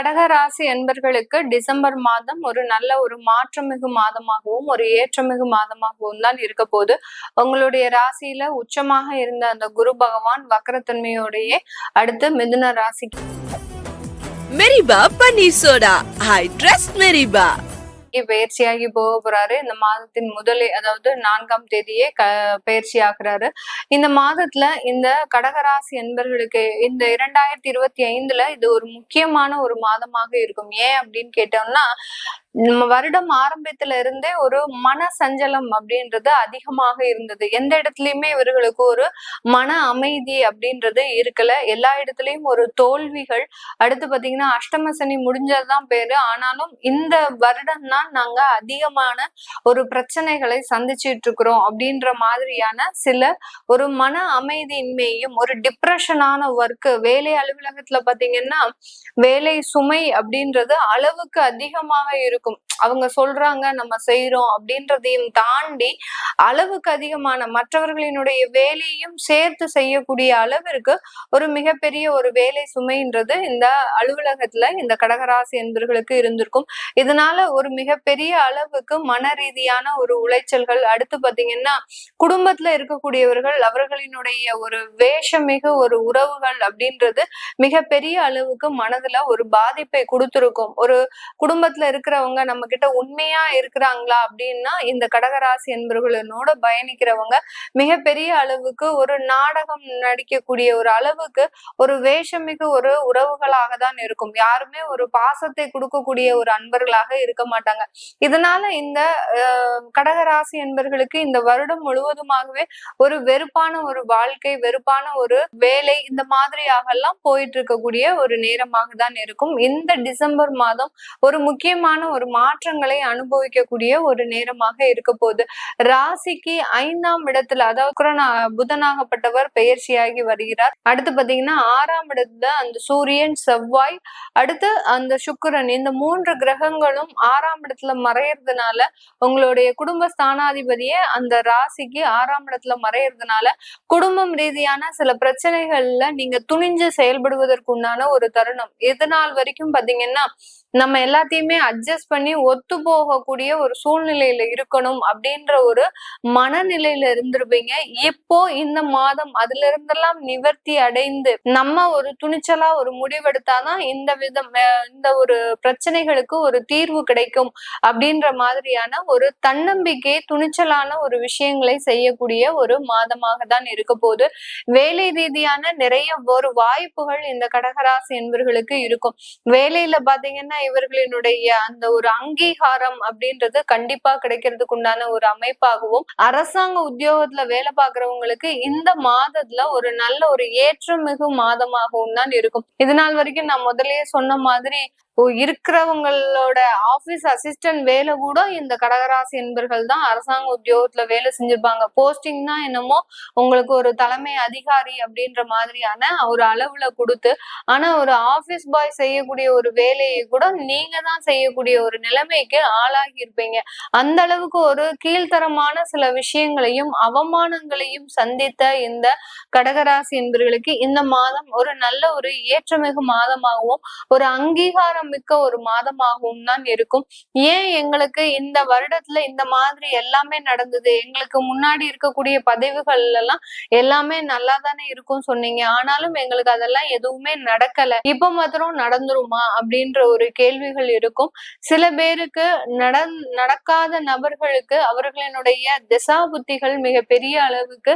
கடக ராசி என்பர்களுக்கு டிசம்பர் மாதம் ஒரு நல்ல ஒரு மாற்றமிகு மாதமாகவும் ஒரு ஏற்றமிகு மாதமாகவும் தான் இருக்க போது உங்களுடைய ராசியில உச்சமாக இருந்த அந்த குரு பகவான் வக்கரத்தன்மையோடையே அடுத்து மிதுன ராசிக்கு. மெரிபா பன்னீர் சோடா. I trust மெரிபா. பயிற்சியாகி போக போறாரு. இந்த மாதத்தின் முதலே அதாவது நான்காம் தேதியே க பயிற்சி ஆகிறாரு இந்த மாதத்துல இந்த கடகராசி என்பர்களுக்கு இந்த இரண்டாயிரத்தி இருபத்தி ஐந்துல இது ஒரு முக்கியமான ஒரு மாதமாக இருக்கும். ஏன் அப்படின்னு கேட்டோம்னா நம்ம வருடம் ஆரம்பத்துல இருந்தே ஒரு மன சஞ்சலம் அப்படின்றது அதிகமாக இருந்தது. எந்த இடத்துலயுமே இவர்களுக்கு ஒரு மன அமைதி அப்படின்றது இருக்கல. எல்லா இடத்துலயும் ஒரு தோல்விகள். அடுத்து பாத்தீங்கன்னா அஷ்டம சனி முடிஞ்சதுதான் பேரு. ஆனாலும் இந்த வருடம் தான் நாங்க அதிகமான ஒரு பிரச்சனைகளை சந்திச்சிட்டு இருக்கிறோம் அப்படின்ற மாதிரியான சில ஒரு மன அமைதியின்மையும் ஒரு டிப்ரெஷனான ஒர்க் வேலை அலுவலகத்துல பாத்தீங்கன்னா வேலை சுமை அப்படின்றது அளவுக்கு அதிகமாக இருக்கும். அவங்க சொல்றாங்க நம்ம செய்யறோம் அப்படின்றதையும் தாண்டி அளவுக்கு அதிகமான மற்றவர்களினுடைய வேலையும் சேர்த்து செய்யக்கூடிய அளவிற்கு ஒரு மிகப்பெரிய ஒரு வேலை சுமைன்றது இந்த அலுவலகத்துல இந்த கடகராசி என்பர்களுக்கு இருந்திருக்கும். இதனால ஒரு மிகப்பெரிய அளவுக்கு மன ரீதியான ஒரு உளைச்சல்கள் அடுத்து பாத்தீங்கன்னா குடும்பத்துல இருக்கக்கூடியவர்கள் அவர்களினுடைய ஒரு வேஷமிகு ஒரு உறவுகள் அப்படின்றது மிகப்பெரிய அளவுக்கு மனதுல ஒரு பாதிப்பை கொடுத்துருக்கும். ஒரு குடும்பத்துல இருக்கிறவங்க நம்ம கிட்ட உண்மையா இருக்கிறாங்களா அப்படின்னா இந்த கடகராசி என்பவர்களோட பயணிக்கிறவங்க மிகப்பெரிய அளவுக்கு ஒரு நாடகம் நடிக்கக்கூடிய ஒரு அளவுக்கு ஒரு வேஷமிகு ஒரு உறவுகளாக தான் இருக்கும். யாருமே ஒரு பாசத்தை கொடுக்கக்கூடிய ஒரு அன்பர்களாக இருக்க மாட்டாங்க. இதனால இந்த கடகராசி என்பர்களுக்கு இந்த வருடம் முழுவதுமாகவே ஒரு வெறுப்பான ஒரு வாழ்க்கை வெறுப்பான ஒரு வேலை இந்த மாதிரியாகலாம் போயிட்டு இருக்கக்கூடிய ஒரு நேரமாக தான் இருக்கும். இந்த டிசம்பர் மாதம் ஒரு முக்கியமான ஒரு மாற்றங்களை அனுபவிக்கக்கூடிய ஒரு நேரமாக இருக்க போகுது. ராசிக்கு ஐந்தாம் இடத்துல அதாவது புதனாகப்பட்டவர் பெயர்ச்சியாகி வருகிறார். அடுத்து பாத்தீங்கன்னா ஆறாம் இடத்துல அந்த சூரியன் செவ்வாய் அடுத்து அந்த சுக்கிரன். இந்த மூன்று கிரகங்களும் ஆறாம் இடத்துல மறையறதுனால உங்களுடைய குடும்ப ஸ்தானாதிபதியே அந்த ராசிக்கு ஆறாம் இடத்துல மறையறதுனால குடும்பம் ரீதியான சில பிரச்சனைகள்ல நீங்க துணிஞ்சு செயல்படுவதற்கு உண்டான ஒரு தருணம். எது நாள் வரைக்கும் பாத்தீங்கன்னா நம்ம எல்லாத்தையுமே அட்ஜஸ்ட் பண்ணி ஒத்து போகக்கூடிய ஒரு சூழ்நிலையில இருக்கணும் அப்படின்ற ஒரு மனநிலையில இருந்திருப்பீங்க. இப்போ இந்த மாதம் அதுல இருந்தெல்லாம் நிவர்த்தி அடைந்து நம்ம ஒரு துணிச்சலா ஒரு முடிவெடுத்தாதான் இந்த விதம் இந்த ஒரு பிரச்சனைகளுக்கு ஒரு தீர்வு கிடைக்கும் அப்படின்ற மாதிரியான ஒரு தன்னம்பிக்கை துணிச்சலான ஒரு விஷயங்களை செய்யக்கூடிய ஒரு மாதமாக தான் இருக்க போகுது. வேலை ரீதியான நிறைய ஒரு வாய்ப்புகள் இந்த கடகராசி என்பவர்களுக்கு இருக்கும். வேலையில பாத்தீங்கன்னா இவர்களினுடைய அந்த ஒரு அங்கீகாரம் அப்படின்றது கண்டிப்பா கிடைக்கிறதுக்கு உண்டான ஒரு அமைப்பாகவும் அரசாங்க உத்தியோகத்துல வேலை பாக்குறவங்களுக்கு இந்த மாதத்துல ஒரு நல்ல ஒரு ஏற்றமிகு மாதமாகவும் தான் இருக்கும். இது நாள் வரைக்கும் நான் முதல்லயே சொன்ன மாதிரி இருக்கிறவங்களோட ஆபீஸ் அசிஸ்டன்ட் வேலை கூட இந்த கடகராசி என்பர்கள் தான் அரசாங்க உத்தியோகத்துல வேலை செஞ்சிருப்பாங்க. போஸ்டிங்னா என்னமோ உங்களுக்கு ஒரு தலைமை அதிகாரி அப்படின்ற மாதிரியான ஒரு அளவுல கொடுத்து ஆனா ஒரு ஆபீஸ் பாய் செய்யக்கூடிய ஒரு வேலையை கூட நீங்க தான் செய்யக்கூடிய ஒரு நிலைமைக்கு ஆளாகி இருப்பீங்க. அந்த அளவுக்கு ஒரு கீழ்த்தரமான சில விஷயங்களையும் அவமானங்களையும் சந்தித்த இந்த கடகராசி என்பவர்களுக்கு இந்த மாதம் ஒரு நல்ல ஒரு ஏற்றமிகு மாதமாகவும் ஒரு அங்கீகாரம் மிக்க ஒரு மாதமாகவும் தான் இருக்கும். ஏன் எங்களுக்கு இந்த வருடத்துல இந்த மாதிரி எல்லாமே நடந்தது? எங்களுக்கு முன்னாடி இருக்கக்கூடிய பதவிகள் எல்லாம் எல்லாமே நல்லா தானே இருக்கும் சொன்னீங்க. ஆனாலும் எங்களுக்கு அதெல்லாம் எதுவுமே நடக்கல. இப்ப மாத்திரம் நடந்துருமா? அப்படின்ற ஒரு கேள்விகள் இருக்கும். சில பேருக்கு நட நடக்காத நபர்களுக்கு அவர்களினுடைய திசா புத்திகள் மிக பெரிய அளவுக்கு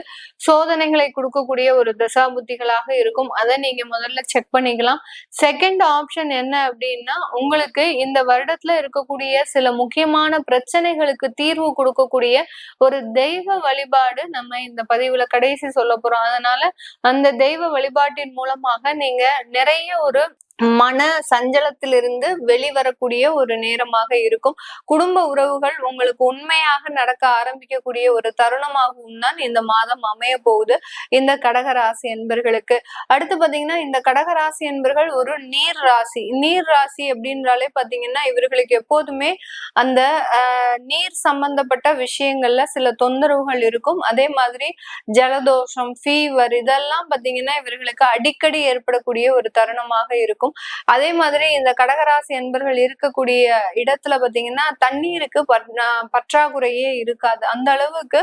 சோதனைகளை கொடுக்கக்கூடிய ஒரு திசா புத்திகளாக இருக்கும். அதை நீங்க முதல்ல செக் பண்ணிக்கலாம். செகண்ட் ஆப்ஷன் என்ன அப்படின்னா உங்களுக்கு இந்த வருடத்துல இருக்கக்கூடிய சில முக்கியமான பிரச்சனைகளுக்கு தீர்வு கொடுக்கக்கூடிய ஒரு தெய்வ வழிபாடு நம்ம இந்த பதிவுல கடைசி சொல்ல போறோம். அதனால அந்த தெய்வ வழிபாட்டின் மூலமாக நீங்க நிறைய ஒரு மன சஞ்சலத்திலிருந்து வெளிவரக்கூடிய ஒரு நேரமாக இருக்கும். குடும்ப உறவுகள் உங்களுக்கு உண்மையாக நடக்க ஆரம்பிக்கக்கூடிய ஒரு தருணமாகவும் தான் இந்த மாதம் அமைய போகுது. இந்த கடகராசி என்பர்களுக்கு. அடுத்து பாத்தீங்கன்னா இந்த கடகராசி என்பர்கள் ஒரு நீர் ராசி. நீர் ராசி அப்படின்றாலே பாத்தீங்கன்னா இவர்களுக்கு எப்போதுமே அந்த ஆஹ், நீர் சம்பந்தப்பட்ட விஷயங்கள்ல சில தொந்தரவுகள் இருக்கும். அதே மாதிரி ஜலதோஷம் ஃபீவர் இதெல்லாம் பாத்தீங்கன்னா இவர்களுக்கு அடிக்கடி ஏற்படக்கூடிய ஒரு தருணமாக இருக்கும். இருக்கும். அதே மாதிரி இந்த கடகராசி என்பர்கள் இருக்கக்கூடிய இடத்துல பாத்தீங்கன்னா தண்ணீருக்கு பற்றாக்குறையே இருக்காது. அந்த அளவுக்கு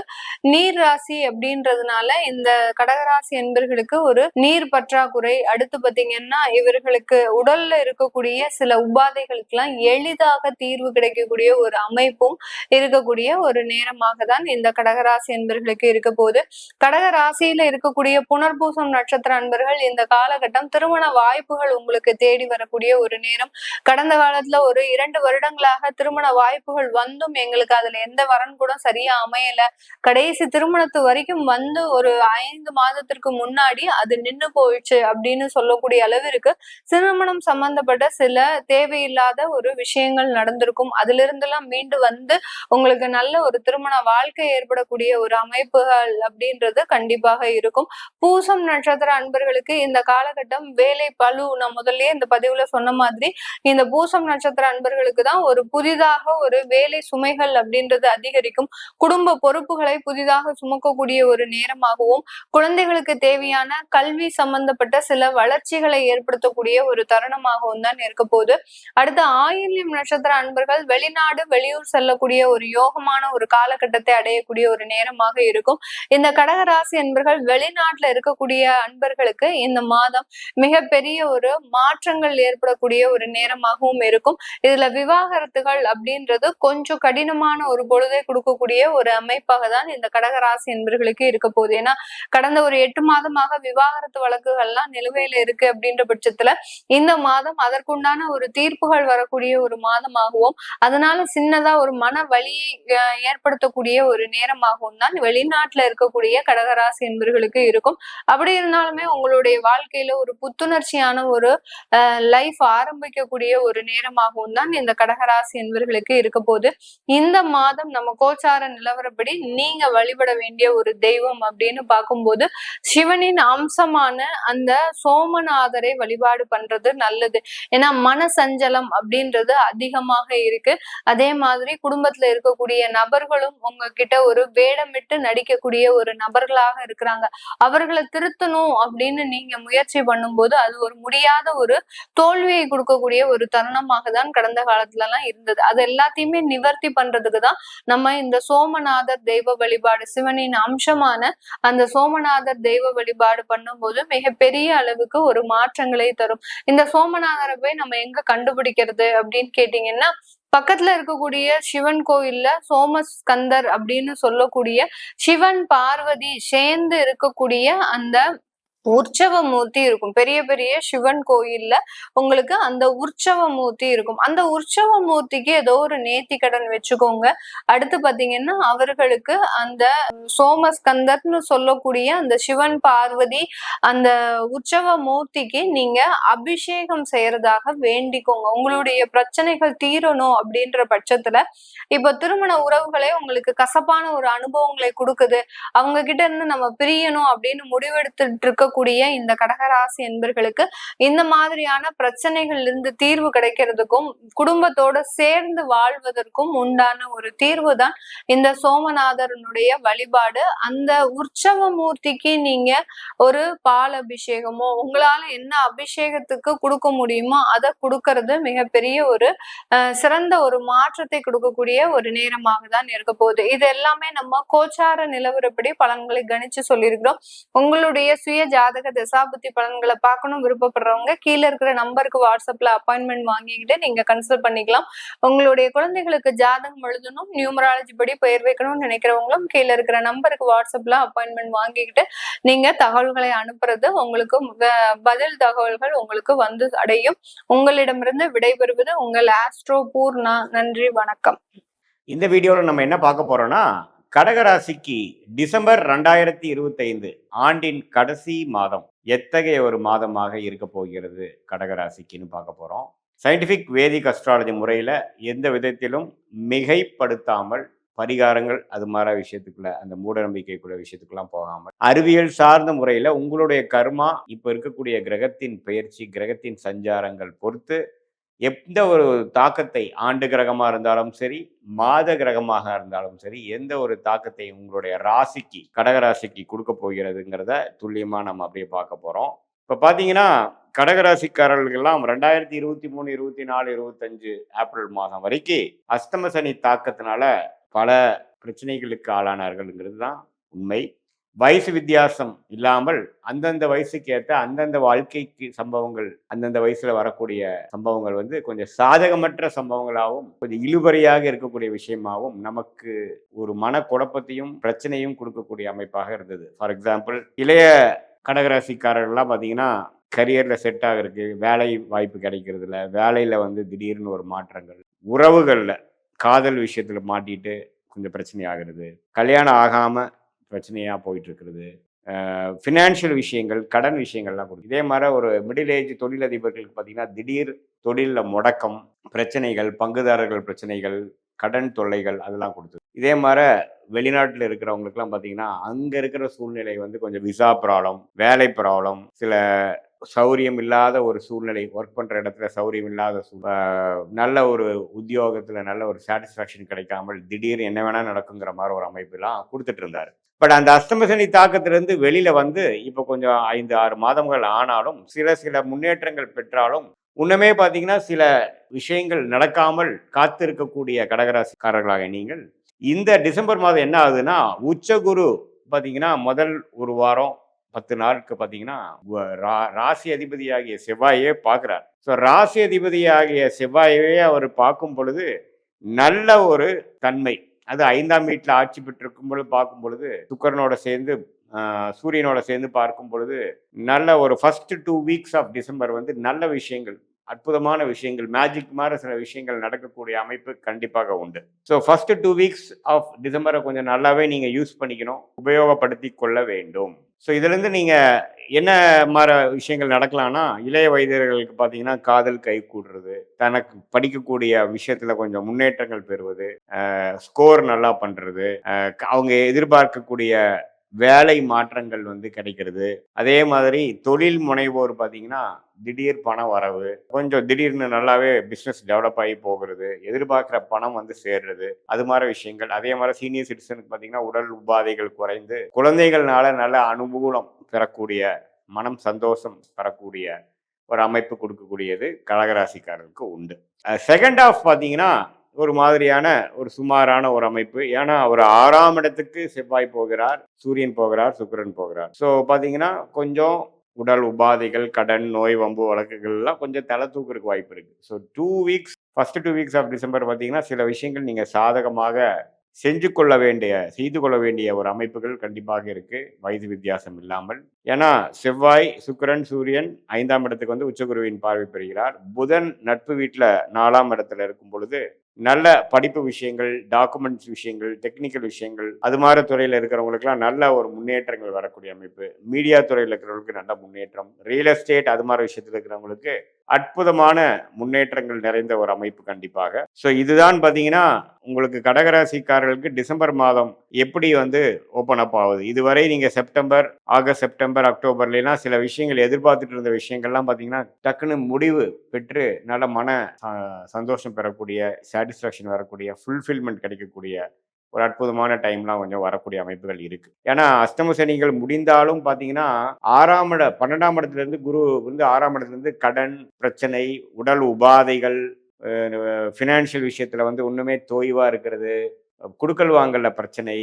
நீர் ராசி அப்படின்றதுனால இந்த கடகராசி என்பர்களுக்கு ஒரு நீர் பற்றாக்குறை அடுத்து பாத்தீங்கன்னா இவர்களுக்கு உடல்ல இருக்கக்கூடிய சில உபாதைகளுக்கெல்லாம் எளிதாக தீர்வு கிடைக்கக்கூடிய ஒரு அமைப்பும் இருக்கக்கூடிய ஒரு நேரமாக தான் இந்த கடகராசி என்பர்களுக்கு இருக்க போகுது. கடகராசியில இருக்கக்கூடிய புனர்பூசம் நட்சத்திர அன்பர்கள் இந்த காலகட்டம் திருமண வாய்ப்புகள் உங்களுக்கு தேடி வரக்கூடிய ஒரு நேரம். கடந்த காலத்துல ஒரு இரண்டு வருடங்களாக திருமண வாய்ப்புகள் வந்தும் எங்களுக்கு அதுல எந்த வரன் கூட சரியா அமையல. கடைசி திருமணத்து வரைக்கும் வந்து ஒரு ஐந்து மாதத்திற்கு முன்னாடி அது நின்னு போயிடுச்சு அப்படின்னு சொல்லக்கூடிய அளவிற்கு திருமணம் சம்பந்தப்பட்ட சில தேவையில்லாத ஒரு விஷயங்கள் நடந்திருக்கும். அதுல இருந்தெல்லாம் மீண்டு வந்து உங்களுக்கு நல்ல ஒரு திருமண வாழ்க்கை ஏற்படக்கூடிய ஒரு அமைப்புகள் அப்படின்றது கண்டிப்பாக இருக்கும். பூசம் நட்சத்திர அன்பர்களுக்கு இந்த காலகட்டம் வேலை பளு நான் முதல்லயே இந்த பதிவுல சொன்ன மாதிரி இந்த பூசம் நட்சத்திர அன்பர்களுக்கு தான் ஒரு புதிதாக ஒரு வேலை சுமைகள் அப்படின்றது அதிகரிக்கும். குடும்ப பொறுப்புகளை புதிதாக சுமக்கக்கூடிய ஒரு நேரமாகவும் குழந்தைகளுக்கு தேவையான கல்வி சம்பந்தப்பட்ட சில வளர்ச்சிகளை ஏற்படுத்தக்கூடிய ஒரு தருணமாகவும் தான் இருக்க போகுது. அடுத்து ஆயில்யம் நட்சத்திர அன்பர்கள் வெளிநாடு வெளியூர் செல்லக்கூடிய ஒரு யோகமான ஒரு காலகட்டத்தை அடையக்கூடிய ஒரு நேரமாக இருக்கும். இந்த கடகராசி அன்பர்கள் வெளிநாட்டுல இருக்கக்கூடிய அன்பர்களுக்கு இந்த மாதம் மிகப்பெரிய ஒரு மா மாற்றங்கள் ஏற்படக்கூடிய ஒரு நேரமாகவும் இருக்கும். இதுல விவாகரத்துகள் அப்படின்றது கொஞ்சம் கடினமான ஒரு பொழுதை கொடுக்கக்கூடிய ஒரு அமைப்பாக தான் இந்த கடகராசி என்பர்களுக்கு இருக்க போகுது. ஏன்னா கடந்த ஒரு எட்டு மாதமாக விவாகரத்து வழக்குகள்லாம் நிலுவையில இருக்கு அப்படின்ற பட்சத்துல இந்த மாதம் அதற்குண்டான ஒரு தீர்ப்புகள் வரக்கூடிய ஒரு மாதமாகவும் அதனால சின்னதா ஒரு மன வலியை அஹ், ஏற்படுத்தக்கூடிய ஒரு நேரமாகவும் தான் வெளிநாட்டுல இருக்கக்கூடிய கடகராசி என்பர்களுக்கு இருக்கும். அப்படி இருந்தாலுமே உங்களுடைய வாழ்க்கையில ஒரு புத்துணர்ச்சியான ஒரு லைஃப் ஆரம்பிக்கக்கூடிய ஒரு நேரமாகவும் தான் இந்த கடகராசி என்பர்களுக்கு இருக்க போகுது. இந்த மாதம் நம்ம கோச்சார நிலவரப்படி நீங்க வழிபட வேண்டிய ஒரு தெய்வம் அப்படின்னு பார்க்கும்போது சிவனின் அம்சமான அந்த சோமநாதரை வழிபாடு பண்றது நல்லது. ஏன்னா மன சஞ்சலம் அப்படின்றது அதிகமாக இருக்கு. அதே மாதிரி குடும்பத்துல இருக்கக்கூடிய நபர்களும் உங்ககிட்ட ஒரு வேடமிட்டு நடிக்கக்கூடிய ஒரு நபர்களாக இருக்கிறாங்க. அவர்களை திருத்தணும் அப்படின்னு நீங்க முயற்சி பண்ணும்போது அது ஒரு முடியாத ஒரு தோல்வியை கொடுக்கக்கூடிய ஒரு தருணமாக தான் கடந்த காலத்துல எல்லாம் இருந்தது. அது எல்லாத்தையுமே நிவர்த்தி பண்றதுக்கு தான் நம்ம இந்த சோமநாதர் தெய்வ வழிபாடு சிவனின் அம்சமான அந்த சோமநாதர் தெய்வ வழிபாடு பண்ணும்போது மிகப்பெரிய அளவுக்கு ஒரு மாற்றங்களை தரும். இந்த சோமநாதரை போய் நம்ம எங்க கண்டுபிடிக்கிறது அப்படின்னு கேட்டீங்கன்னா பக்கத்துல இருக்கக்கூடிய சிவன் கோயில்ல சோமஸ்கந்தர் அப்படின்னு சொல்லக்கூடிய சிவன் பார்வதி சேர்ந்து இருக்கக்கூடிய அந்த உற்சவ மூர்த்தி இருக்கும். பெரிய பெரிய சிவன் கோயில்ல உங்களுக்கு அந்த உற்சவ மூர்த்தி இருக்கும். அந்த உற்சவ மூர்த்திக்கு ஏதோ ஒரு நேத்தி கடன் வச்சுக்கோங்க. அடுத்து பாத்தீங்கன்னா அவர்களுக்கு அந்த சோமஸ்கந்தர்னு சொல்லக்கூடிய அந்த சிவன் பார்வதி அந்த உற்சவ மூர்த்திக்கு நீங்க அபிஷேகம் செய்யறதாக வேண்டிக்கோங்க. உங்களுடைய பிரச்சனைகள் தீரணும் அப்படின்ற பட்சத்துல இப்ப திருமண உறவுகளே உங்களுக்கு கசப்பான ஒரு அனுபவங்களை கொடுக்குது. அவங்க கிட்ட இருந்து நம்ம பிரியணும் அப்படின்னு முடிவெடுத்துட்டு இருக்கக்கூடிய இந்த கடகராசி என்பர்களுக்கு இந்த மாதிரியான பிரச்சனைகள் இருந்து தீர்வு கிடைக்கிறதுக்கும் குடும்பத்தோட சேர்ந்து வாழ்வதற்கும் உண்டான ஒரு தீர்வு தான் இந்த சோமநாதரனுடைய வழிபாடு. அந்த உற்சவ மூர்த்திக்கு நீங்க ஒரு பால் அபிஷேகமோ உங்களால என்ன அபிஷேகத்துக்கு கொடுக்க முடியுமோ அதை கொடுக்கறது மிகப்பெரிய ஒரு அஹ், சிறந்த ஒரு மாற்றத்தை கொடுக்கக்கூடிய ஒரு நேரமாக தான் இருக்க போகுது. இது எல்லாமே நம்ம கோச்சார நிலவரப்படி பலன்களை கணிச்சு சொல்லியிருக்கிறோம். உங்களுடைய சுய ஜாதக தசாபுத்தி பலன்களை பார்க்கணும் விருப்பப்படுறவங்க கீழே இருக்கிற நம்பருக்கு வாட்ஸ்அப்ல அப்பாயின்மெண்ட் வாங்கிக்கிட்டு நீங்க கன்சல்ட் பண்ணிக்கலாம். உங்களுடைய குழந்தைகளுக்கு ஜாதகம் எழுதணும் நியூமராலஜி படி பெயர் வைக்கணும்னு நினைக்கிறவங்களும் கீழே இருக்கிற நம்பருக்கு வாட்ஸ்அப்ல அப்பாயின்மெண்ட் வாங்கிக்கிட்டு நீங்க தகவல்களை அனுப்புறது உங்களுக்கு பதில் தகவல்கள் உங்களுக்கு வந்து அடையும். உங்களிடமிருந்து விடைபெறுவது உங்கள் ஆஸ்ட்ரோ பூர்ணா. நன்றி வணக்கம். இந்த வீடியோவில் நம்ம என்ன பார்க்க போறோம்னா கடகராசிக்கு டிசம்பர் ரெண்டாயிரத்தி இருபத்தைந்து ஆண்டின் கடைசி மாதம் எத்தகைய ஒரு மாதமாக இருக்க போகிறது கடகராசிக்குன்னு பார்க்க போகிறோம் சயின்டிஃபிக் வேதிக் அஸ்ட்ராலஜி முறையில் எந்த விதத்திலும் மிகைப்படுத்தாமல் பரிகாரங்கள் அது மாதிரி விஷயத்துக்குள்ள அந்த மூட நம்பிக்கைக்குள்ள விஷயத்துக்குலாம் போகாமல் அறிவியல் சார்ந்த முறையில் உங்களுடைய கர்மா இப்போ இருக்கக்கூடிய கிரகத்தின் பெயர்ச்சி கிரகத்தின் சஞ்சாரங்கள் பொறுத்து எந்த ஒரு தாக்கத்தை ஆண்டு கிரகமாக இருந்தாலும் சரி மாத கிரகமாக இருந்தாலும் சரி எந்த ஒரு தாக்கத்தை உங்களுடைய ராசிக்கு கடக ராசிக்கு கொடுக்க போகிறதுங்கிறத துல்லியமாக நம்ம அப்படியே பார்க்க போகிறோம் இப்போ பார்த்தீங்கன்னா கடகராசிக்காரர்கள்லாம் ரெண்டாயிரத்தி இருபத்தி மூணு இருபத்தி நாலு இருபத்தஞ்சு ஏப்ரல் மாதம் வரைக்கும் அஸ்தம சனி தாக்கத்தினால பல பிரச்சனைகளுக்கு ஆளானார்கள்ங்கிறது தான் உண்மை. வயசு வித்தியாசம் இல்லாமல் அந்தந்த வயசுக்கு ஏற்ற அந்தந்த வாழ்க்கைக்கு சம்பவங்கள் அந்தந்த வயசுல வரக்கூடிய சம்பவங்கள் வந்து கொஞ்சம் சாதகமற்ற சம்பவங்களாகவும் கொஞ்சம் இழுபறியாக இருக்கக்கூடிய விஷயமாகவும் நமக்கு ஒரு மன குழப்பத்தையும் பிரச்சனையும் கொடுக்கக்கூடிய அமைப்பாக இருந்தது. ஃபார் எக்ஸாம்பிள் இளைய கடகராசிக்காரர்கள்லாம் பார்த்தீங்கன்னா கரியர்ல செட் ஆகிறதுக்கு வேலை வாய்ப்பு கிடைக்கிறது வேலையில் வேலையில வந்து திடீர்னு ஒரு மாற்றங்கள். உறவுகள்ல காதல் விஷயத்துல மாட்டிட்டு கொஞ்சம் பிரச்சனை ஆகிறது. கல்யாணம் ஆகாமல் பிரச்சனையாக போயிட்டு இருக்கிறது ஃபினான்ஷியல் விஷயங்கள் கடன் விஷயங்கள்லாம் கொடுக்கும் இதே மாதிரி ஒரு மிடில் ஏஜ் தொழிலதிபர்களுக்கு பார்த்தீங்கன்னா திடீர் தொழிலில் முடக்கம் பிரச்சனைகள் பங்குதாரர்கள் பிரச்சனைகள் கடன் தொல்லைகள் அதெல்லாம் கொடுத்தது இதே மாதிரி வெளிநாட்டில் இருக்கிறவங்களுக்குலாம் பார்த்தீங்கன்னா அங்கே இருக்கிற சூழ்நிலை வந்து கொஞ்சம் விசா ப்ராப்ளம் வேலை ப்ராப்ளம் சில சௌரியம் இல்லாத ஒரு சூழ்நிலை ஒர்க் பண்ணுற இடத்துல சௌரியம் இல்லாத சூ- நல்ல ஒரு உத்தியோகத்தில் நல்ல ஒரு சாட்டிஸ்ஃபேக்ஷன் கிடைக்காமல் திடீர் என்ன வேணால் நடக்குங்கிற மாதிரி ஒரு அமைப்பெல்லாம் கொடுத்துட்டு இருந்தார். பட் அந்த அஸ்தமசனி தாக்கத்திலிருந்து வெளியில வந்து இப்போ கொஞ்சம் ஐந்து ஆறு மாதங்கள் ஆனாலும் சில சில முன்னேற்றங்கள் பெற்றாலும் உன்னமே பார்த்தீங்கன்னா சில விஷயங்கள் நடக்காமல் காத்திருக்கக்கூடிய கடகராசிக்காரர்களாக நீங்கள். இந்த டிசம்பர் மாதம் என்ன ஆகுதுன்னா உச்சகுரு பார்த்தீங்கன்னா முதல் ஒரு வாரம் பத்து நாளுக்கு பார்த்தீங்கன்னா ரா- ராசி அதிபதியாகிய செவ்வாயே பார்க்குறார் ஸோ ராசி அதிபதியாகிய செவ்வாயவே அவர் பார்க்கும் பொழுது நல்ல ஒரு தன்மை. அது ஐந்தாம் வீட்டில் ஆட்சி பெற்றிருக்கும் பொழுது பார்க்கும் பொழுது சுக்கரனோட சேர்ந்து சூரியனோட சேர்ந்து பார்க்கும் பொழுது நல்ல ஒரு first two weeks of December வந்து நல்ல விஷயங்கள் அற்புதமான விஷயங்கள் மேஜிக் மாதிரி சில விஷயங்கள் நடக்கக்கூடிய அமைப்பு கண்டிப்பாக உண்டு. So first two weeks of டிசம்பரை கொஞ்சம் நல்லாவே நீங்கள் யூஸ் பண்ணிக்கணும் உபயோகப்படுத்தி கொள்ள வேண்டும். ஸோ இதுலேருந்து நீங்கள் என்ன மாதிரி விஷயங்கள் நடக்கலாம்னா இளைய வயதினர்களுக்கு பார்த்தீங்கன்னா காதல் கை கூடுறது தனக்கு படிக்கக்கூடிய விஷயத்தில் கொஞ்சம் முன்னேற்றங்கள் பெறுவது ஸ்கோர் நல்லா பண்ணுறது அவங்க எதிர்பார்க்கக்கூடிய வேலை மாற்றங்கள் வந்து கிடைக்கிறது. அதே மாதிரி தொழில் முனைவோர் பார்த்தீங்கன்னா திடீர் பண வரவு கொஞ்சம் திடீர்னு நல்லாவே பிஸ்னஸ் டெவலப் ஆகி போகிறது எதிர்பார்க்குற பணம் வந்து சேர்றது அது மாதிரி விஷயங்கள். அதே மாதிரி சீனியர் சிட்டிசனுக்கு பார்த்தீங்கன்னா உடல் உபாதைகள் குறைந்து குழந்தைகள்னால நல்ல அனுகூலம் பெறக்கூடிய மனம் சந்தோஷம் பெறக்கூடிய ஒரு அமைப்பு கொடுக்கக்கூடியது கடகராசிக்காரருக்கு உண்டு. செகண்ட் ஆஃப் பார்த்தீங்கன்னா ஒரு மாதிரியான ஒரு சுமாரான ஒரு அமைப்பு. ஏன்னா ஒரு ஆறாம் இடத்துக்கு செவ்வாய் போகிறார் சூரியன் போகிறார் சுக்கரன் போகிறார். ஸோ பார்த்தீங்கன்னா கொஞ்சம் உடல் உபாதைகள் கடன் நோய் வம்பு வழக்குகள்லாம் கொஞ்சம் தலை தூக்குறதுக்கு வாய்ப்பு இருக்கு. So two weeks first two weeks of December பார்த்தீங்கன்னா சில விஷயங்கள் நீங்கள் சாதகமாக செஞ்சு கொள்ள வேண்டிய செய்து கொள்ள வேண்டிய ஒரு அமைப்புகள் கண்டிப்பாக இருக்கு. வயது வித்தியாசம் இல்லாமல். ஏன்னா செவ்வாய் சுக்கரன் சூரியன் ஐந்தாம் இடத்துக்கு வந்து உச்சகுருவின் பார்வை பெறுகிறார். புதன் நட்பு வீட்டில் நாலாம் இடத்துல இருக்கும் பொழுது நல்ல படிப்பு விஷயங்கள் டாக்குமெண்ட்ஸ் விஷயங்கள் டெக்னிக்கல் விஷயங்கள் அது மாதிரி துறையில் இருக்கிறவங்களுக்குலாம் நல்ல ஒரு முன்னேற்றங்கள் வரக்கூடிய அமைப்பு. மீடியா துறையில் இருக்கிறவங்களுக்கு நல்ல முன்னேற்றம். ரியல் எஸ்டேட் அது மாதிரி விஷயத்தில் இருக்கிறவங்களுக்கு அற்புதமான முன்னேற்றங்கள் நிறைந்த ஒரு அமைப்பு கண்டிப்பாக. ஸோ இதுதான் பார்த்தீங்கன்னா உங்களுக்கு கடகராசிக்காரர்களுக்கு டிசம்பர் மாதம் எப்படி வந்து ஓப்பன் அப் ஆகுது. இதுவரை நீங்கள் செப்டம்பர் ஆகஸ்ட் செப்டம்பர் அக்டோபர்லாம் சில விஷயங்கள் எதிர்பார்த்துட்டு இருந்த விஷயங்கள்லாம் பார்த்தீங்கன்னா டக்குன்னு முடிவு பெற்று நல்ல மன சந்தோஷம் பெறக்கூடிய சாட்டிஸ்ஃபேக்ஷன் வரக்கூடிய ஃபுல்ஃபில்மெண்ட் கிடைக்கக்கூடிய ஒரு அற்புதமான டைம்லாம் கொஞ்சம் வரக்கூடிய அமைப்புகள் இருக்கு. ஏன்னா அஷ்டம சனிகள் முடிந்தாலும் பார்த்தீங்கன்னா ஆறாம் இட பன்னெண்டாம் இடத்துல இருந்து குரு வந்து ஆறாம் இடத்துல இருந்து கடன் பிரச்சனை உடல் உபாதைகள் ஃபினான்ஷியல் விஷயத்துல வந்து ஒண்ணுமே தோய்வாக இருக்கிறது குடுக்கல் வாங்கல பிரச்சனை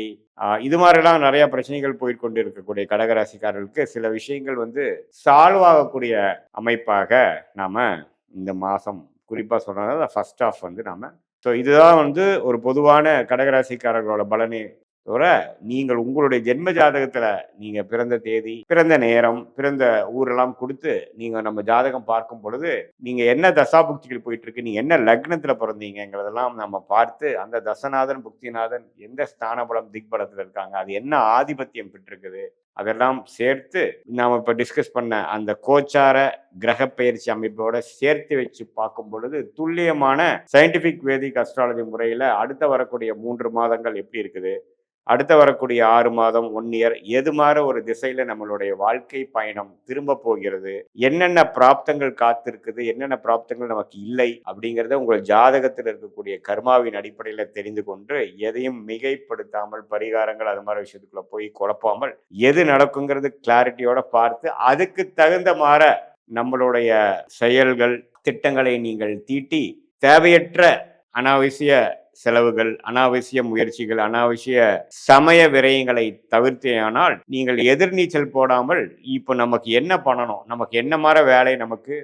இது மாதிரிலாம் நிறைய பிரச்சனைகள் போயிட்டு கொண்டு இருக்கக்கூடிய கடகராசிக்காரர்களுக்கு சில விஷயங்கள் வந்து சால்வ் ஆகக்கூடிய அமைப்பாக நாம இந்த மாசம் குறிப்பா சொல்றதுனால ஃபர்ஸ்ட் ஆஃப் வந்து நாம ஸோ இதுதான் வந்து ஒரு பொதுவான கடகராசிக்காரர்களோட பலனே. தவிர நீங்கள் உங்களுடைய ஜென்ம ஜாதகத்தில் நீங்கள் பிறந்த தேதி பிறந்த நேரம் பிறந்த ஊரெல்லாம் கொடுத்து நீங்கள் நம்ம ஜாதகம் பார்க்கும் பொழுது நீங்கள் என்ன தசா புக்திகள் போயிட்டுருக்கு நீங்கள் என்ன லக்னத்தில் பிறந்தீங்கிறதெல்லாம் நம்ம பார்த்து அந்த தசநாதன் புக்திநாதன் எந்த ஸ்தானபலம் திக்பலத்தில் இருக்காங்க அது என்ன ஆதிபத்தியம் பெற்றிருக்குது அதெல்லாம் சேர்த்து நாம் இப்போ டிஸ்கஸ் பண்ண அந்த கோச்சார கிரக பயிற்சி அமைப்போட சேர்த்து வச்சு பார்க்கும் பொழுது துல்லியமான சயின்டிஃபிக் வேதிக் அஸ்ட்ராலஜி முறையில் அடுத்த வரக்கூடிய மூன்று மாதங்கள் எப்படி இருக்குது அடுத்த வரக்கூடிய ஆறு மாதம் ஒன் இயர் எது மாற ஒரு திசையில நம்மளுடைய வாழ்க்கை பயணம் திரும்ப போகிறது என்னென்ன பிராப்தங்கள் காத்திருக்குது என்னென்ன பிராப்தங்கள் நமக்கு இல்லை அப்படிங்கிறத உங்கள் ஜாதகத்தில் இருக்கக்கூடிய கர்மாவின் அடிப்படையில் தெரிந்து கொண்டு எதையும் மிகைப்படுத்தாமல் பரிகாரங்கள் அது மாதிரி விஷயத்துக்குள்ள போய் குழப்பாமல் எது நடக்குங்கிறது கிளாரிட்டியோட பார்த்து அதுக்கு தகுந்த மாற நம்மளுடைய செயல்கள் திட்டங்களை நீங்கள் தீட்டி தேவையற்ற அனாவசிய செலவுகள் அனாவசிய முயற்சிகள் அனாவசிய சமய விரயங்களை தவிர்த்தேயானால் நீங்கள் எதிர்நீச்சல் போடாமல் இப்போ நமக்கு என்ன பண்ணணும்? நமக்கு என்ன மாதிரி வேலை நமக்கு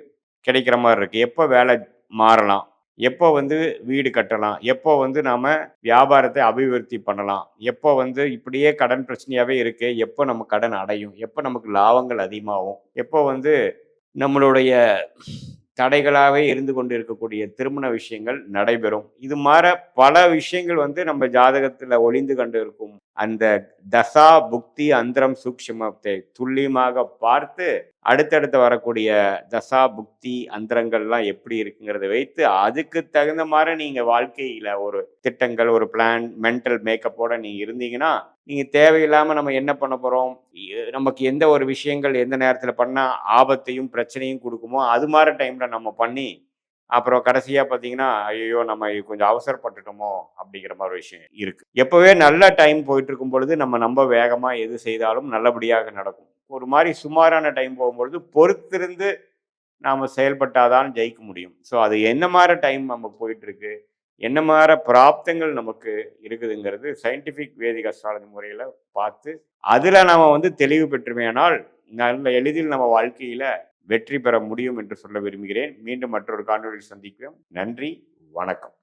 கிடைக்கிற மாதிரி இருக்கு? எப்போ வேலை மாறலாம்? எப்போ வந்து வீடு கட்டலாம்? எப்போ வந்து நாம வியாபாரத்தை அபிவிருத்தி பண்ணலாம்? எப்போ வந்து இப்படியே கடன் பிரச்சனையாகவே இருக்கு? எப்போ நம்ம கடன் அடையும்? எப்போ நமக்கு லாபங்கள் அதிகமாகும்? எப்போ வந்து நம்மளுடைய தடைகளாகவே இருந்து கொண்டு இருக்கக்கூடிய திருமண விஷயங்கள் நடைபெறும். இது மாற பல விஷயங்கள் வந்து நம்ம ஜாதகத்துல ஒளிந்து கொண்டு இருக்கும். அந்த தசா புக்தி அந்தரம் சூக்ஷமத்தை துல்லியமாக பார்த்து அடுத்தடுத்து வரக்கூடிய தசா புக்தி அந்தரங்கள்லாம் எப்படி இருக்குங்கிறத வைத்து அதுக்கு தகுந்த மாதிரி நீங்கள் வாழ்க்கையில் ஒரு திட்டங்கள் ஒரு பிளான் மென்டல் மேக்கப்போட நீங்கள் இருந்தீங்கன்னா நீங்கள் தேவையில்லாமல் நம்ம என்ன பண்ண போகிறோம் நமக்கு எந்த ஒரு விஷயங்கள் எந்த நேரத்தில் பண்ணால் ஆபத்தையும் பிரச்சனையும் கொடுக்குமோ அது மாதிரி டைமில் நம்ம பண்ணி அப்புறம் கடைசியாக பார்த்தீங்கன்னா ஐயோ நம்ம கொஞ்சம் அவசரப்பட்டுட்டோமோ அப்படிங்கிற மாதிரி விஷயம் இருக்குது எப்போவே நல்ல டைம் போயிட்டு இருக்கும் பொழுது நம்ம ரொம்ப வேகமாக எது செய்தாலும் நல்லபடியாக நடக்கும். ஒரு மாதிரி சுமாரான டைம் போகும்பொழுது பொறுத்திருந்து நாம் செயல்பட்டாதான் ஜெயிக்க முடியும். ஸோ அது என்ன மாதிரி டைம் நம்ம போயிட்டுருக்கு? என்ன மாதிரி பிராப்தங்கள் நமக்கு இருக்குதுங்கிறது சயின்டிஃபிக் வேதிக அஸ்ட்ராலஜி முறையில் பார்த்து அதில் நாம் வந்து தெளிவு பெற்றுமையானால் நல்ல எளிதில் நம்ம வாழ்க்கையில் வெற்றி பெற முடியும் என்று சொல்ல விரும்புகிறேன். மீண்டும் மற்றொரு காணொலியில் சந்திக்கிறோம். நன்றி வணக்கம்.